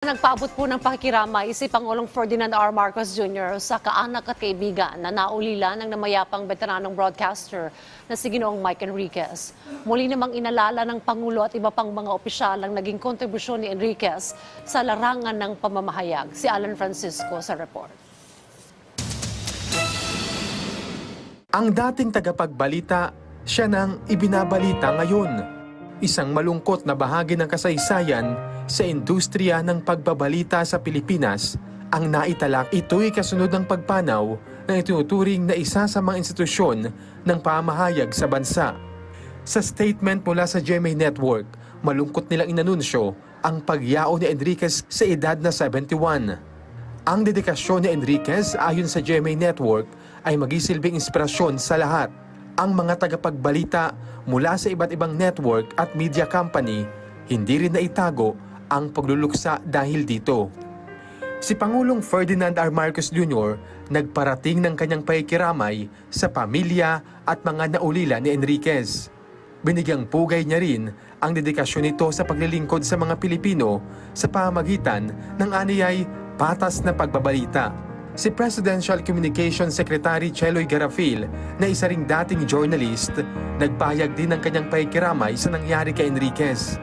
Nagpaabot po ng pakikiramay si Pangulong Ferdinand R. Marcos Jr. sa kaanak at kaibigan na naulila ng namayapang veteranong broadcaster na si Ginoong Mike Enriquez. Muli namang inalala ng Pangulo at iba pang mga opisyal ang naging kontribusyon ni Enriquez sa larangan ng pamamahayag. Si Alan Francisco sa report. Ang dating tagapagbalita, siya nang ibinabalita ngayon. Isang malungkot na bahagi ng kasaysayan sa industriya ng pagbabalita sa Pilipinas ang naitalak. Ito'y kasunod ng pagpanaw ng itinuturing na isa sa mga institusyon ng pamahayag sa bansa. Sa statement mula sa GMA Network, malungkot nilang inanunsyo ang pagyao ni Enriquez sa edad na 71. Ang dedikasyon ni Enriquez ayon sa GMA Network ay magisilbing inspirasyon sa lahat. Ang mga tagapagbalita mula sa iba't ibang network at media company hindi rin naitago ang pagluluksa dahil dito. Si Pangulong Ferdinand R. Marcos Jr. nagparating ng kanyang pakikiramay sa pamilya at mga naulila ni Enriquez. Binigyang pugay niya rin ang dedikasyon nito sa paglilingkod sa mga Pilipino sa pamagitan ng aniyay patas na pagbabalita. Si Presidential Communications Secretary Cheloy Garafil na isa ring dating journalist, nagpahayag din ng kanyang pakikiramay sa nangyari kay Enriquez.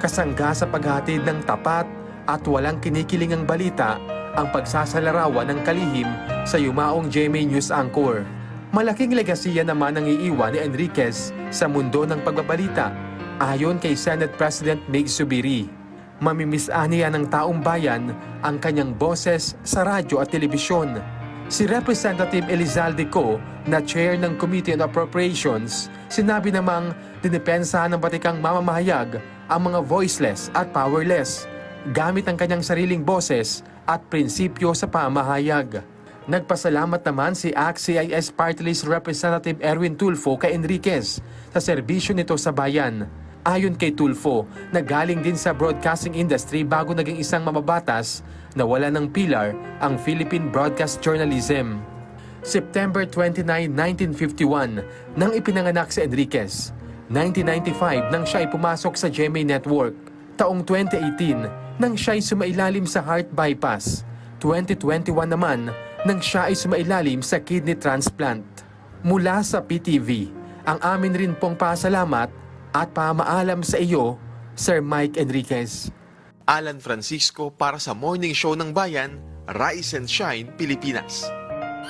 Kasangga sa paghatid ng tapat at walang kinikilingang balita ang pagsasalarawan ng kalihim sa yumaong GMA News Anchor. Malaking legasiya naman ang iiwan ni Enriquez sa mundo ng pagbabalita ayon kay Senate President Mig Subiri. Mamimiss-aniya ng taong bayan ang kanyang boses sa radyo at telebisyon. Si Representative Elizalde Co, na chair ng Committee on Appropriations, sinabi namang dinipensahan ng batikang mamamahayag ang mga voiceless at powerless gamit ang kanyang sariling boses at prinsipyo sa pamahayag. Nagpasalamat naman si ACT-CIS Party List Representative Erwin Tulfo kay Enriquez sa serbisyo nito sa bayan. Ayon kay Tulfo, nagaling din sa broadcasting industry bago naging isang mamabatas na wala ng pilar ang Philippine Broadcast Journalism. September 29, 1951, nang ipinanganak si Enriquez. 1995 nang siya ay pumasok sa GMA Network. Taong 2018 nang siya ay sumailalim sa heart bypass. 2021 naman nang siya ay sumailalim sa kidney transplant. Mula sa PTV, ang amin rin pong pasalamat at pamaalam sa iyo, Sir Mike Enriquez. Alan Francisco para sa Morning Show ng Bayan, Rise and Shine, Pilipinas.